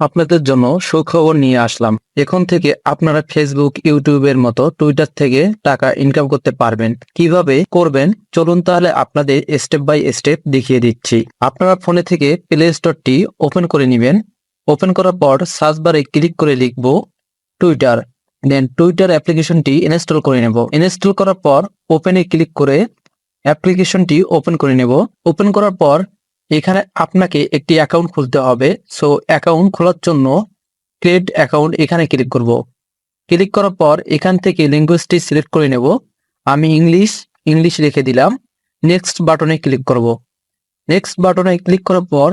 আপনাদের জন্য সুখবর নিয়ে আসলাম। এখন থেকে আপনারা ফেসবুক ইউটিউবের মতো টুইটার থেকে টাকা ইনকাম করতে পারবেন। কীভাবে করবেন? চলুন তাহলে আপনাদের স্টেপ বাই স্টেপ দেখিয়ে দিচ্ছি। আপনারা ফোনে থেকে প্লে স্টোরটি ওপেন করে নেবেন। ওপেন করার পর সার্চ বারে ক্লিক করে লিখব টুইটার দেন টুইটার অ্যাপ্লিকেশনটি ইনস্টল করে নেব। ইনস্টল করার পর ওপেনে ক্লিক করে অ্যাপ্লিকেশনটি ওপেন করে নেব। ওপেন করার পর এখানে আপনাকে একটি অ্যাকাউন্ট খুলতে হবে। সো অ্যাকাউন্ট খোলার জন্য ক্রিয়েট অ্যাকাউন্ট এখানে ক্লিক করব। ক্লিক করার পর এখান থেকে ল্যাঙ্গুয়েজটি সিলেক্ট করে নেব। আমি ইংলিশ ইংলিশ রেখে দিলাম। নেক্সট বাটনে ক্লিক করব। নেক্সট বাটনে ক্লিক করার পর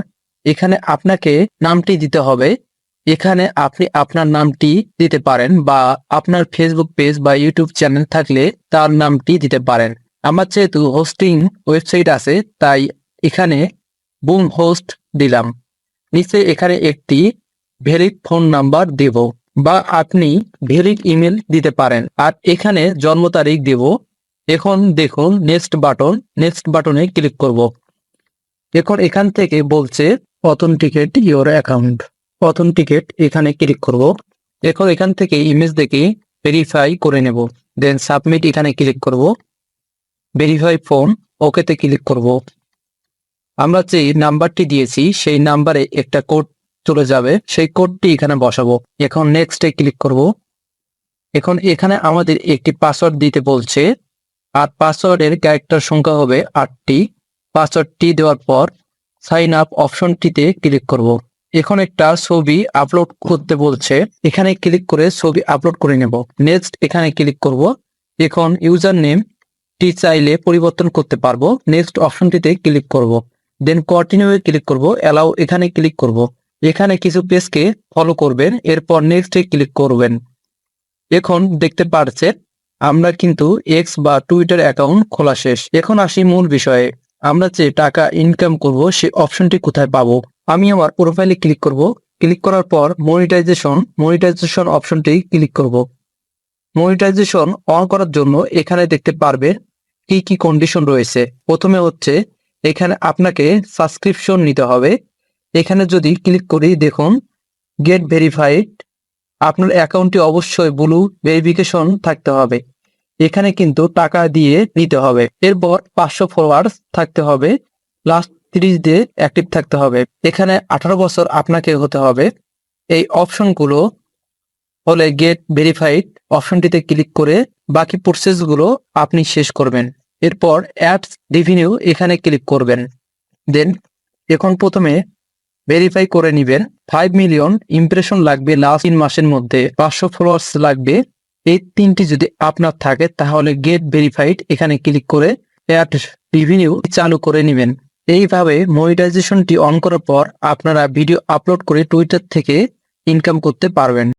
এখানে আপনাকে নামটি দিতে হবে। এখানে আপনি আপনার নামটি দিতে পারেন বা আপনার ফেসবুক পেজ বা ইউটিউব চ্যানেল থাকলে তার নামটি দিতে পারেন। আমার যেহেতু হোস্টিং ওয়েবসাইট আছে, তাই এখানে বুম হোস্ট দিলাম। নিচে এখানে একটি ভেরিক ফোন নাম্বার দেব বা আপনি ভেরিক ইমেল দিতে পারেন। আর এখানে জন্ম তারিখ দেব। এখন দেখুন নেক্সট বাটন, নেক্সট বাটনে ক্লিক করব। এখন এখান থেকে বলছে, প্রথম অথেন্টিকেট ইওর অ্যাকাউন্ট। প্রথম অথেন্টিকেট এখানে ক্লিক করব। এখন এখান থেকে ইমেজ দেখে ভেরিফাই করে নেব। দেন সাবমিট এখানে ক্লিক করব। ভেরিফাই ফোন ওকেতে ক্লিক করব। আমরা যে নাম্বারটি দিয়েছি, সেই নাম্বারে একটা কোড চলে যাবে। সেই কোডটি এখানে বসাবো। এখন নেক্সটে ক্লিক করব। এখন এখানে আমাদের একটি পাসওয়ার্ড দিতে বলছে। আর পাসওয়ার্ডের ক্যারেক্টার সংখ্যা হবে আটটি। পাসওয়ার্ডটি দেওয়ার পর সাইন আপ অপশনটিতে ক্লিক করব। এখন একটা ছবি আপলোড করতে বলছে। এখানে ক্লিক করে ছবি আপলোড করে নেব। নেক্সট এখানে ক্লিক করব। এখন ইউজার নেম টি চাইলে পরিবর্তন করতে পারব। নেক্সট অপশনটিতে ক্লিক করব। দেন কন্টিনিউ ক্লিক করব অ্যালাউ এখানে ক্লিক করব। এখানে কিছু পেজকে ফলো করবেন, এরপর নেক্সটে ক্লিক করবেন। এখন দেখতে পাচ্ছেন আমরা কিন্তু এক্স বা টুইটার অ্যাকাউন্ট খোলা শেষ। এখন আসি মূল বিষয়ে। আমরা যে টাকা ইনকাম করব, সে অপশনটি কোথায় পাবো? আমি আমার প্রোফাইলে ক্লিক করব। ক্লিক করার পর মনিটাইজেশন মনিটাইজেশন অপশনটি ক্লিক করব। মনিটাইজেশন অন করার জন্য এখানে দেখতে পারবে কি কি কন্ডিশন রয়েছে। প্রথমে হচ্ছে এখানে আপনাকে সাবস্ক্রিপশন নিতে হবে। এখানে যদি ক্লিক করি দেখুন গেট ভেরিফাইড আপনার অ্যাকাউন্টটি অবশ্যই ব্লু ভেরিফিকেশন থাকতে হবে। এখানে কিন্তু টাকা দিয়ে নিতে হবে। এরপর পাঁচশো ফলোয়ার্স থাকতে হবে। লাস্ট তিরিশ দিয়ে অ্যাক্টিভ থাকতে হবে। এখানে আঠারো বছর আপনাকে হতে হবে। এই অপশনগুলো হলে গেট ভেরিফাইড অপশনটিতে ক্লিক করে বাকি প্রসেসগুলো আপনি শেষ করবেন। এরপর অ্যাপস রিভিনিউ এখানে ক্লিক করবেন। দেন এখন প্রথমে ভেরিফাই করে নেবেন। ফাইভ মিলিয়ন ইমপ্রেশন লাগবে লাস্ট তিন মাসের মধ্যে। পাঁচশো ফলোয়ার্স লাগবে। এই তিনটি যদি আপনার থাকে, তাহলে গেট ভেরিফাইড এখানে ক্লিক করে অ্যাড রিভিনিউ চালু করে নেবেন। এইভাবে মনিটাইজেশনটি অন করার পর আপনারা ভিডিও আপলোড করে টুইটার থেকে ইনকাম করতে পারবেন।